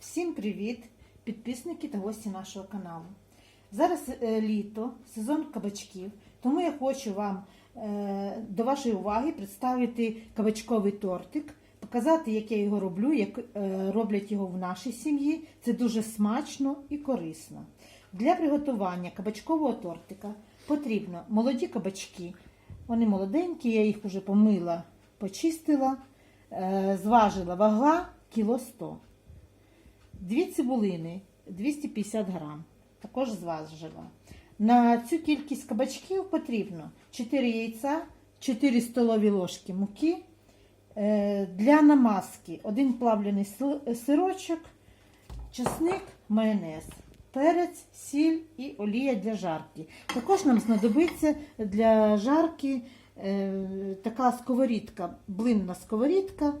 Всім привіт, підписники та гості нашого каналу. Зараз е, літо, сезон кабачків, тому я хочу вам е, до вашої уваги представити кабачковий тортик, показати, як я його роблю, як е, роблять його в нашій сім'ї. Це дуже смачно і корисно. Для приготування кабачкового тортика потрібно молоді кабачки. Вони молоденькі, я їх вже помила, почистила, зважила вага кіло 100. Дві цибулини 250 грам, також зважила. На цю кількість кабачків потрібно 4 яйця, 4 столові ложки муки. Е, Для намазки один плавлений сирочок, чесник, майонез, перець, сіль і олія для жарки. Також нам знадобиться для жарки е, така сковорідка, блинна сковорідка,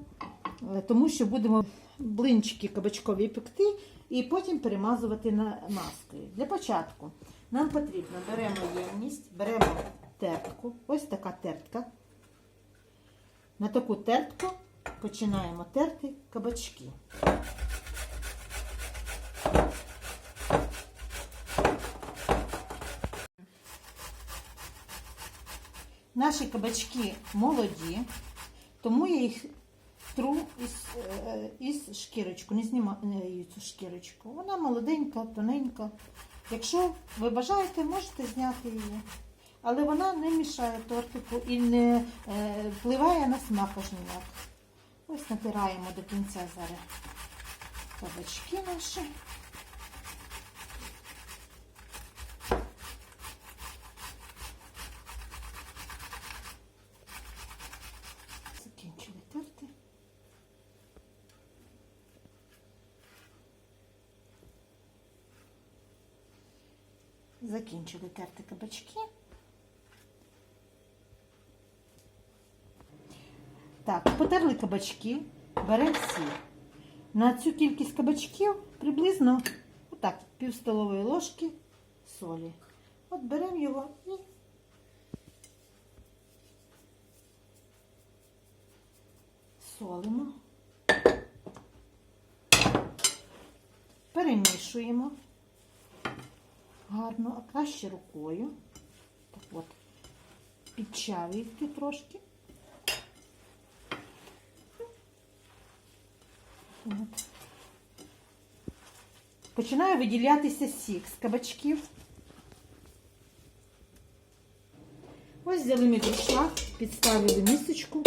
е, тому що будемо блинчики кабачкові пекти і потім перемазувати на маскою. Для початку нам потрібно беремо ємність, беремо тертку, ось така тертка. На таку тертку починаємо терти кабачки. Наші кабачки молоді, тому я їх тру із, е, із шкірочку, не знімаю цю шкірочку. Вона молоденька, тоненька. Якщо ви бажаєте, можете зняти її. Але вона не мішає тортику і не е, впливає на смак аж ніяк. Ось натираємо до кінця зараз кабачки наші. Закінчили терти. Закінчили терти кабачки. Так, потерли кабачки, беремо сіль. На цю кількість кабачків приблизно отак, пів столової ложки солі. От беремо його і солимо, перемішуємо гарно, а краще рукою. Так от, підчавити трошки. От. Починає виділятися сік з кабачків. Ось взяли ми підставили мисочку.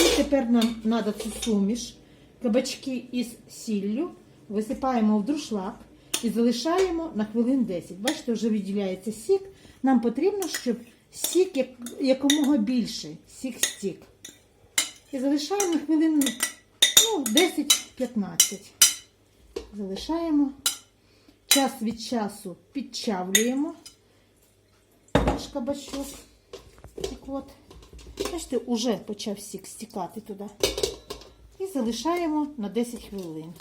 І тепер нам треба цю суміш, кабачки із сіллю, висипаємо в друшлаг і залишаємо на хвилин 10. Бачите, вже виділяється сік. Нам потрібно, щоб сік як, якомога більше, сік стік. І залишаємо на хвилин ну, 10-15. Залишаємо. Час від часу підчавлюємо наш кабачок. Так от. Бачите, вже почав сік стікати туди. І залишаємо на 10 хвилин.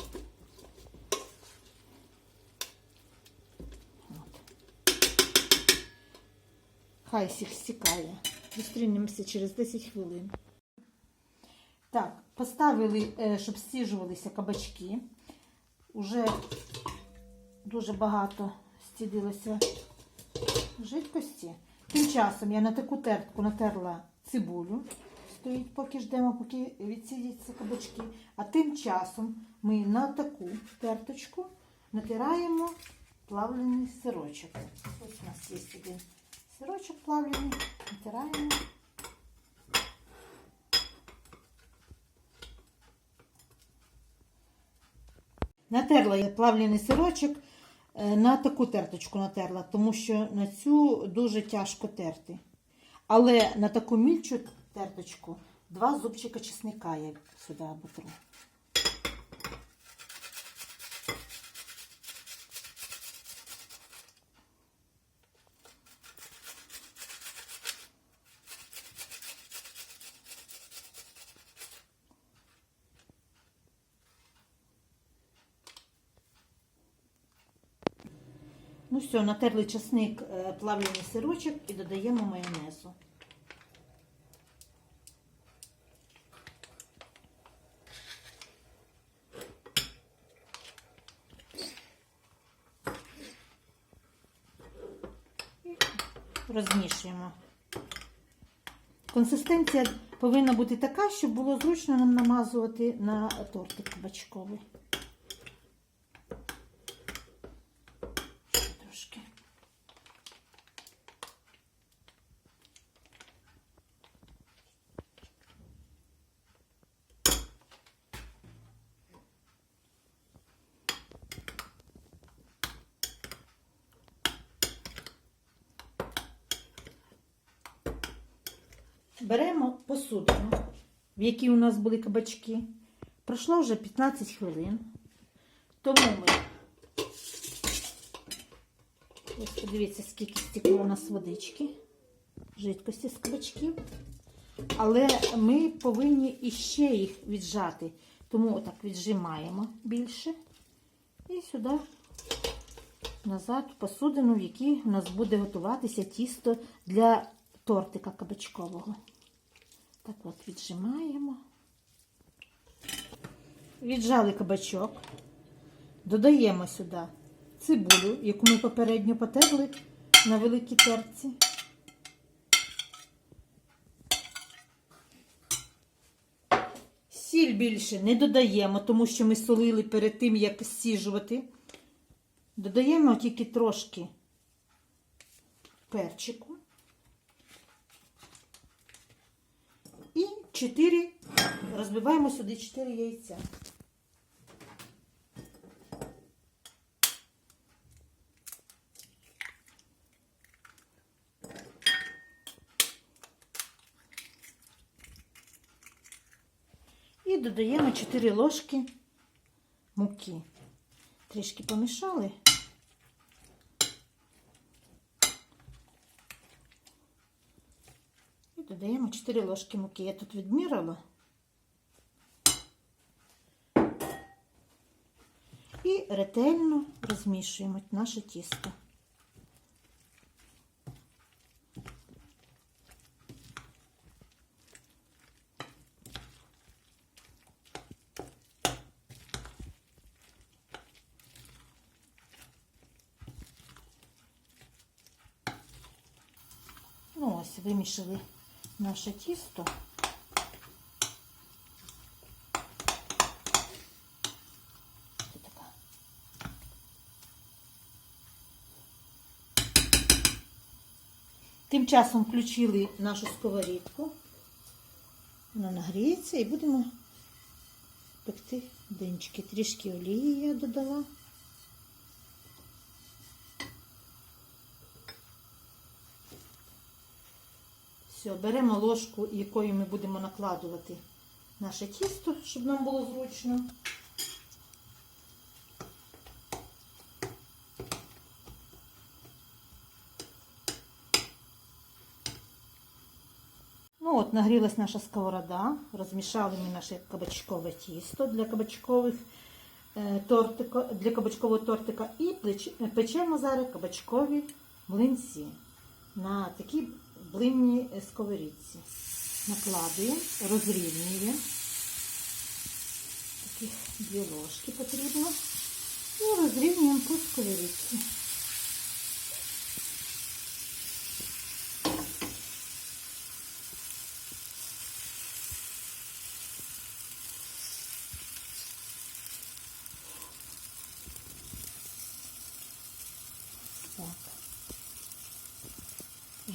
Хай сік стікає. Зустрінемося через 10 хвилин. Так, поставили, е, щоб стіжувалися кабачки. Уже дуже багато стідилося жидкості. Тим часом я на таку тертку натерла цибулю. Стоїть, поки ждемо, поки відсідяться кабачки. А тим часом ми на таку терточку натираємо плавлений сирочок. Ось у нас є один сирочок плавлений. Натираємо. Натерла я плавлений сирочок, е, на таку терточку натерла, тому що на цю дуже тяжко терти. Але на таку мільчу терточку два зубчика чесника я сюди оботру. Ну все, натерли часник е, плавлений сирочок і додаємо майонезу. Розмішуємо. Консистенція повинна бути така, щоб було зручно нам намазувати на тортик бачковий. Беремо посудину, в якій у нас були кабачки. Пройшло вже 15 хвилин. Тому ми ось подивіться, скільки стекло у нас водички, жидкості з кабачків. Але ми повинні іще їх віджати. Тому отак віджимаємо більше. І сюди назад посудину, в якій у нас буде готуватися тісто для тортика кабачкового. Так от віджимаємо. Віджали кабачок. Додаємо сюди цибулю, яку ми попередньо потерли на великій терці. Сіль більше не додаємо, тому що ми солили перед тим, як сіжувати. Додаємо тільки трошки перчику. І 4, розбиваємо сюди 4 яйця. І додаємо 4 ложки муки. Трішки помішали. Додаємо 4 ложки муки. Я тут відміряла. І ретельно розмішуємо наше тісто. Ну, ось вимішали наше тісто. Тим часом включили нашу сковорідку. Вона нагріється і будемо пекти динчики. Трішки олії я додала. Все, беремо ложку, якою ми будемо накладувати наше тісто, щоб нам було зручно. Ну от, нагрілась наша сковорода, розмішали ми наше кабачкове тісто для кабачкових е, тортика, для кабачкового тортика. І печемо зараз кабачкові млинці на такі блинні сковорідці. Накладуємо, розрівнюємо. Таких дві ложки потрібно. І розрівнюємо по сковорідці.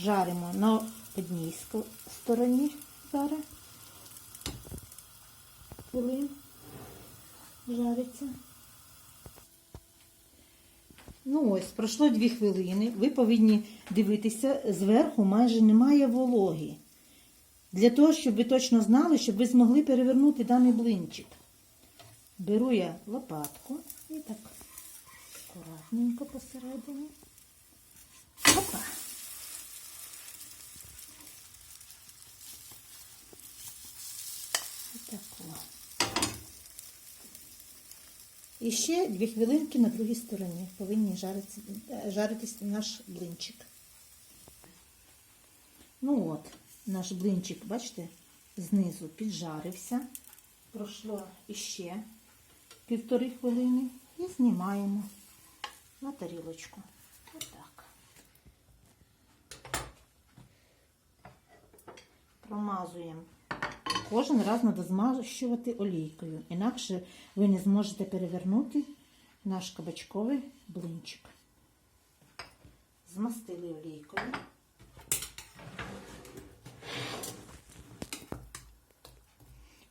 Жаримо на одній стороні зараз. Хвилин жариться. Ну ось, пройшло дві хвилини. Ви повинні дивитися, зверху майже немає вологи. Для того, щоб ви точно знали, щоб ви змогли перевернути даний блинчик. Беру я лопатку і так акуратненько посередині. І ще дві хвилинки на другій стороні повинні жарити, е, жаритись наш блинчик. Ну от, наш блинчик, бачите, знизу піджарився. Пройшло іще півтори хвилини і знімаємо на тарілочку. Отак. Промазуємо. Кожен раз треба змащувати олійкою, інакше ви не зможете перевернути наш кабачковий блинчик. Змастили олійкою.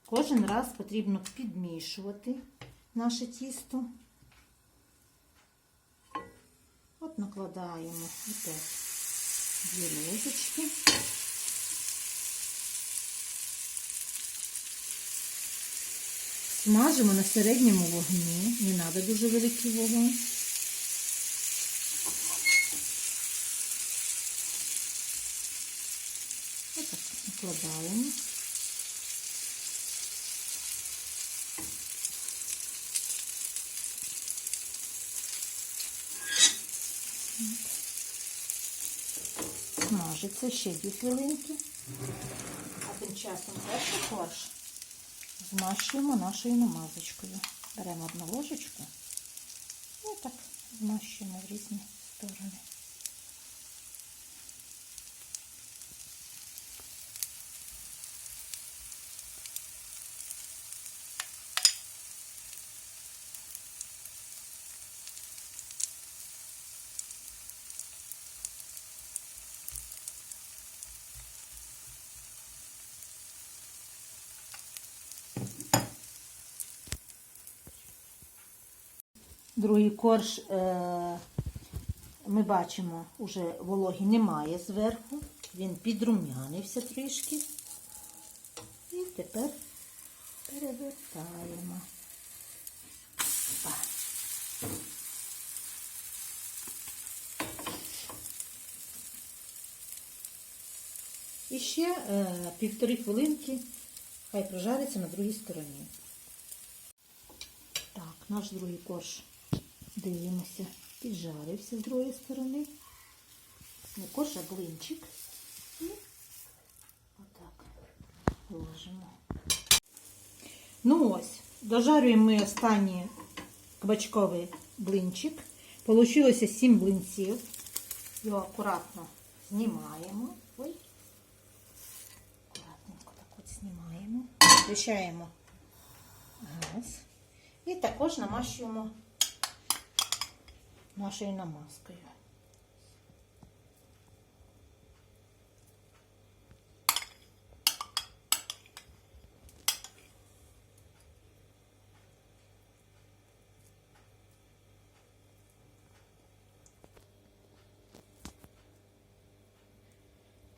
Кожен раз потрібно підмішувати наше тісто. От накладаємо опять дві ложечки. Смажимо на середньому вогні, не треба дуже великий вогонь. Отак накладаємо. Смажиться ще дві хвилинки. А тим часом перший фарш змащуємо нашою намазочкою. Беремо одну ложечку і так змащуємо в різні сторони. Другий корж е, ми бачимо, уже вологі немає зверху. Він підрум'янився трішки. І тепер перевертаємо. І ще е, півтори хвилинки хай прожариться на другій стороні. Так, наш другий корж, дивимося, піджарився з другої сторони. Не корж, а блинчик. І отак ложимо. Ну ось, дожарюємо ми останній кабачковий блинчик. Получилося 7 блинців. Його акуратно знімаємо. Ой. Акуратненько так от знімаємо. Включаємо газ. І також намащуємо нашою намазкою.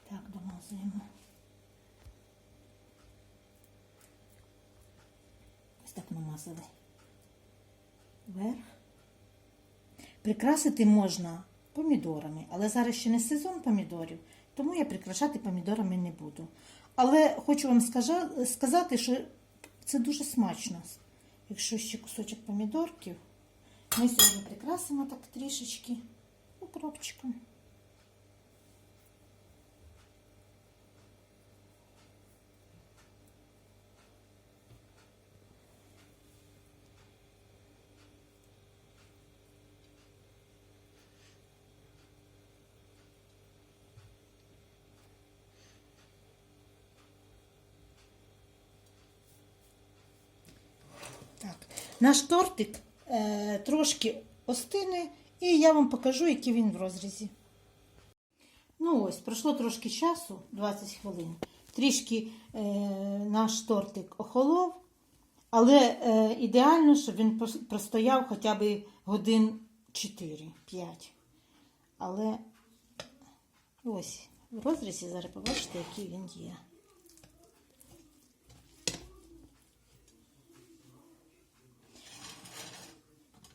Так, домазуємо. Ось так намазали. Вверх. Прикрасити можна помідорами, але зараз ще не сезон помідорів, тому я прикрашати помідорами не буду. Але хочу вам сказати, що це дуже смачно. Якщо ще кусочок помідорків, ми сьогодні прикрасимо так трішечки укропчиком. Так, наш тортик е, трошки остине, і я вам покажу, який він в розрізі. Ну ось, пройшло трошки часу, 20 хвилин. Трішки е, наш тортик охолов, але е, ідеально, щоб він простояв хоча б годин 4-5. Але ось в розрізі зараз побачите, який він є.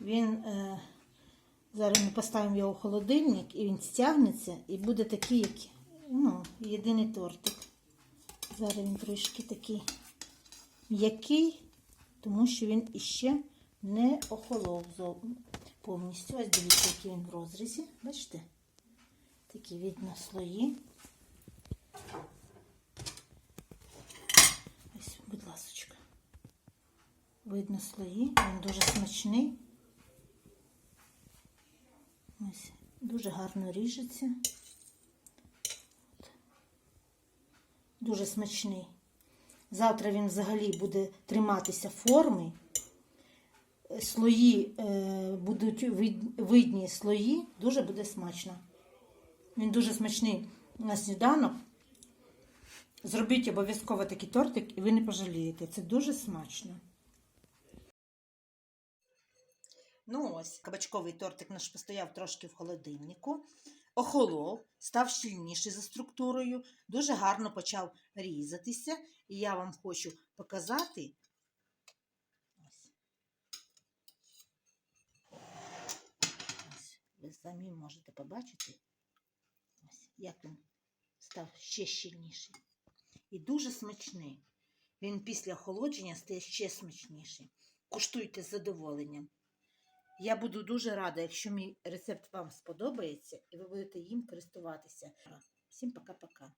Він е, зараз ми поставимо його в холодильник і він стягнеться і буде такий, як ну, єдиний тортик. Зараз він трошки такий м'який, тому що він іще не охолов повністю. Ось дивіться, який він в розрізі. Бачите? Такі видно слої. Ось, будь ласочка. Видно слої, він дуже смачний. Ось, дуже гарно ріжеться. Дуже смачний. Завтра він взагалі буде триматися форми. Слої е, будуть вид- видні слої, дуже буде смачно. Він дуже смачний на сніданок. Зробіть обов'язково такий тортик, і ви не пожалієте. Це дуже смачно. Ну ось, кабачковий тортик наш постояв трошки в холодильнику, охолов, став щільніший за структурою, дуже гарно почав різатися. І я вам хочу показати. Ось. Ви самі можете побачити, ось, як він став ще щільніший. І дуже смачний. Він після охолодження стає ще смачніший. Куштуйте з задоволенням. Я буду дуже рада, якщо мій рецепт вам сподобається і ви будете їм користуватися. Всім пока-пока.